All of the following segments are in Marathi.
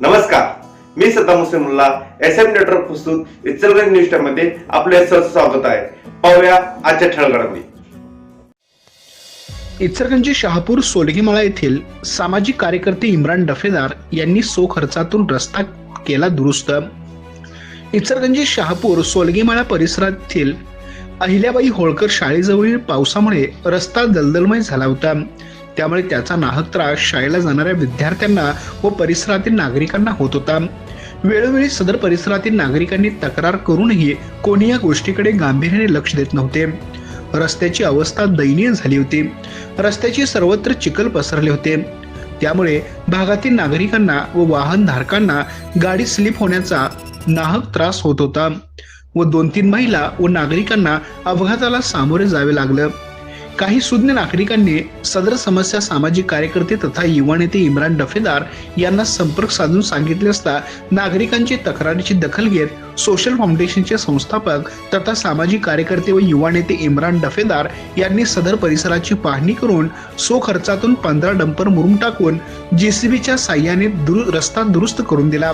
नमस्कार. मी Saddam Hussain S M network प्रस्तुत इचलगंज न्यूज टाइममध्ये आपले सहर्ष स्वागत आहे. पाहूया आजच्या ठळगडामध्ये इचलकरंजी शहापूर सोलगीमाळा येथील सामाजिक कार्यकर्ते इम्रान डफेदार यांनी सो खर्चातून रस्ता केला दुरुस्त. इचलकरंजी शहापूर सोलगीमाळा परिसरातील अहिल्याबाई होळकर शाळेजवळील पावसामुळे रस्ता दलदलमय झाला होता. त्यामुळे त्याचा नाहक त्रास शाळेला जाणाऱ्या विद्यार्थ्यांना व परिसरातील नागरिकांना होत होता. वेळोवेळी सदर परिसरातील नागरिकांनी तक्रार करूनही कोणी या गोष्टीकडे गांभीर्याने लक्ष देत नव्हते. रस्त्याची अवस्था दयनीय झाली होती. रस्त्याची सर्वत्र चिखल पसरले होते. त्यामुळे भागातील नागरिकांना व वाहनधारकांना गाडी स्लिप होण्याचा नाहक त्रास होत होता. व दोन तीन महिला व नागरिकांना अपघाताला सामोरे जावे लागलं. काही सुज्ञ नागरिकांनी सदर समस्या सामाजिक कार्यकर्ते तथा युवा नेते इम्रान डफेदार यांना संपर्क साधून सांगितले असता नागरिकांची तक्रारीची दखल घेत सोशल फाउंडेशनचे संस्थापक तथा सामाजिक कार्यकर्ते व युवा नेते इम्रान डफेदार यांनी सदर परिसराची पाहणी करून सो खर्चातून पंधरा डंपर मुरुम टाकून जेसीबीच्या साह्याने दुरु रस्ता दुरुस्त करून दिला.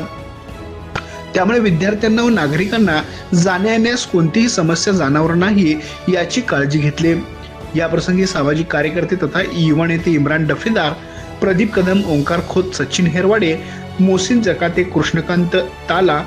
त्यामुळे विद्यार्थ्यांना व नागरिकांना जाण्या येण्यास कोणतीही समस्या जाणवणार नाही याची काळजी घेतली. याप्रसंगी सामाजिक कार्यकर्ते तथा युवा नेते इम्रान डफेदार प्रदीप कदम ओंकार खोत सचिन हेरवाडे मोसिन जकाते कृष्णकांत ताला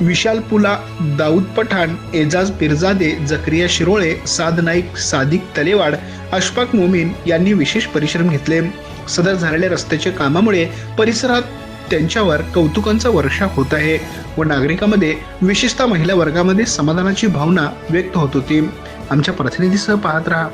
विशाल पुला दाऊद पठाण एजाज पिरजादे जक्रिया शिरोळे साद नाईक सादिक तलेवाड अशफाक मोमीन यांनी विशेष परिश्रम घेतले. सदर झालेल्या रस्त्याच्या कामामुळे परिसरात त्यांच्यावर कौतुकांचा वर्षा होत आहे व नागरिकांमध्ये विशेषतः महिला वर्गामध्ये समाधानाची भावना व्यक्त होत होती. आमच्या प्रतिनिधीसह पाहत राहा.